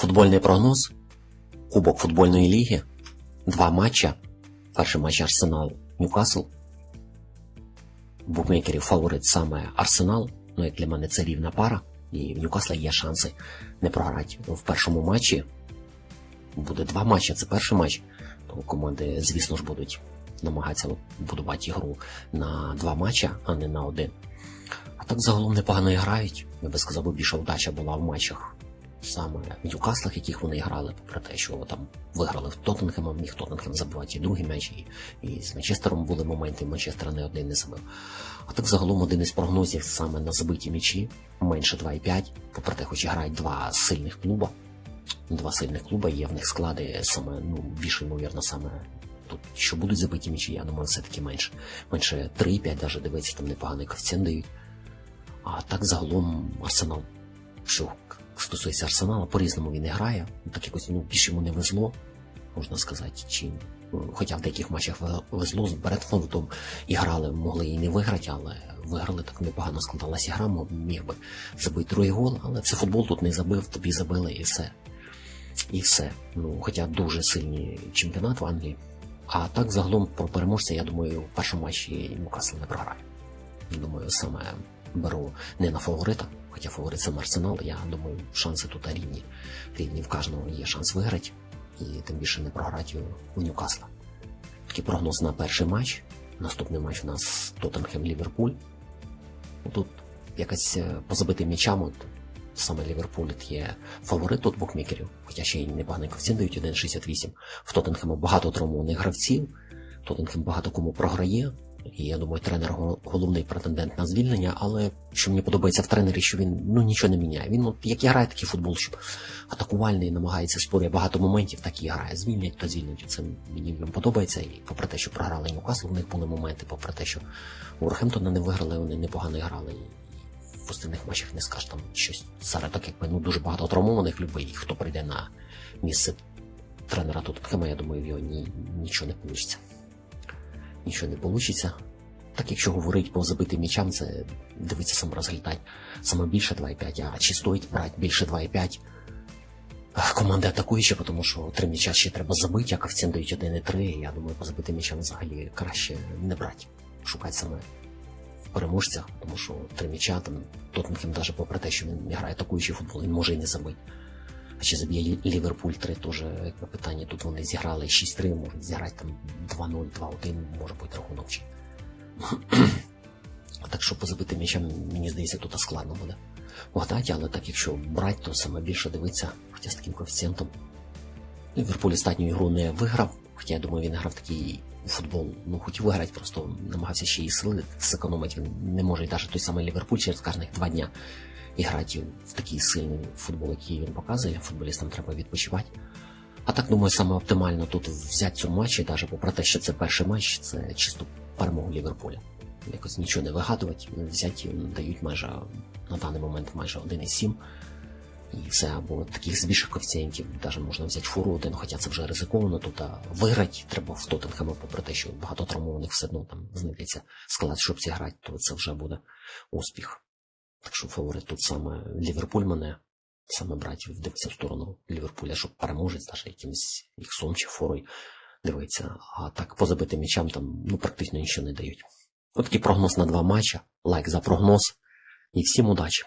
Футбольний прогноз. Кубок футбольної ліги. Два матча. Перший матч Арсенал Ньюкасл. Букмекерів фаворит саме Арсенал. Ну, як для мене це рівна пара. І в Ньюкасла є шанси не програти в першому матчі. Буде два матчі, це перший матч. То команди, звісно ж, будуть намагатися будувати ігру на два матча, а не на один. А так загалом непогано і грають. Я би сказав, більша удача була в матчах саме в Ньюкаслах, яких вони грали, попри те, що там виграли в Тоттенхемом, міг Тоттенхем забивати і другий м'яч, і, і з Манчестером були моменти, Манчестер не один не забив. А так загалом один із прогнозів саме на забиті м'ячі, менше 2,5, попри те, хоч і грають два сильних клуба. Два сильних клуба є в них склади саме, ну, більше, ймовірно, саме тут, що будуть забиті м'ячі, я думаю, все-таки менше. Менше 3,5, навіть дивиться, там непоганий коефіцієнт дають. А так загалом Арсенал, що стосується Арсенала, по-різному він і грає. Так якось ну, більше йому не везло, можна сказати. Чи, ну, хоча в деяких матчах везло з Бретфордом і грали, могли і не виграти, але виграли так непогано складалася гра, міг би забити другий гол, але це футбол тут не забив, тобі забили і все. І все. Ну, хоча дуже сильний чемпіонат в Англії. А так загалом про переможця, я думаю, в першому матчі Ньюкасл не програє. Думаю, саме беру не на фаворита, хоча фаворит сам Арсенал, я думаю, шанси тут рівні. Рівні в кожного є шанс виграти, і тим більше не програти у, Ньюкасла. Такий прогноз на перший матч. Наступний матч у нас Тоттенхем Ліверпуль. Тут якась е, по м'ячам, саме Ліверпуль є фаворит тут букмекерів, хоча ще й непоганий коефіцієнт дають 1,68. В Тоттенхему багато травмованих гравців, Тоттенхем багато кому програє. І я думаю, тренер го- головний претендент на звільнення, але що мені подобається в тренері, що він ну нічого не міняє. Він от, як і грає такий футбол, що атакувальний, намагається створює багато моментів, так і грає. Звільнять, то звільнять. Це мені в ньому подобається. І попри те, що програли Ньюкасл, у них були моменти, попри те, що Уорхемптона не виграли, вони непогано грали. І в остальних матчах не скажеш там щось зараз, так якби ну дуже багато травмованих любий, хто прийде на місце тренера Тоттенхема, я думаю, в його ні, нічого не вийде. Нічого не вийде. Так якщо говорить по забитим м'ячам, це дивиться сам розглядать. Саме більше 2,5, а чи стоїть брати більше 2,5. Ех, Команди атакуючі, тому що три м'яча ще треба забити, а коефіцієнт дають 1,3. Я думаю, по забитим м'ячам взагалі краще не брати. Шукати саме в переможцях, тому що три м'яча там Тоттенхем, навіть попри те, що він грає атакуючий футбол, він може і не забити. А чи заб'є Ліверпуль 3, теж якби питання. Тут вони зіграли 6-3, можуть зіграти там 2-0, 2-1, може бути рахунок. Так що по м'ячам, мені здається, тут складно буде вгадати, але так якщо брати, то саме більше дивиться, хоча з таким коефіцієнтом. Ліверпуль останню ігру не виграв, хоча я думаю, він грав такий футбол, ну хотів виграти, просто намагався ще і сили зекономити. Він не може навіть той самий Ліверпуль через кожних два дня грати в такий сильний футбол, який він показує. Футболістам треба відпочивати. А так, думаю, саме оптимально тут взяти цю матчі, навіть попри те, що це перший матч, це чисто перемогу Ліверпуля. Якось нічого не вигадувати, взяти дають майже на даний момент майже 1,7. І все, або таких з більших коефіцієнтів, навіть можна взяти фуру один, хоча це вже ризиковано, тут а виграти треба в Тоттенхема, попри те, що багато травмованих все одно там знайдеться склад, щоб зіграти, то це вже буде успіх. Так що фаворит тут саме Ліверпуль мене саме братів дивиться в сторону Ліверпуля, щоб переможець, навіть якимось іксом чи форою дивиться. А так по забитим м'ячам там ну практично нічого не дають. Отакий прогноз на два матча. Лайк за прогноз. І всім удачі!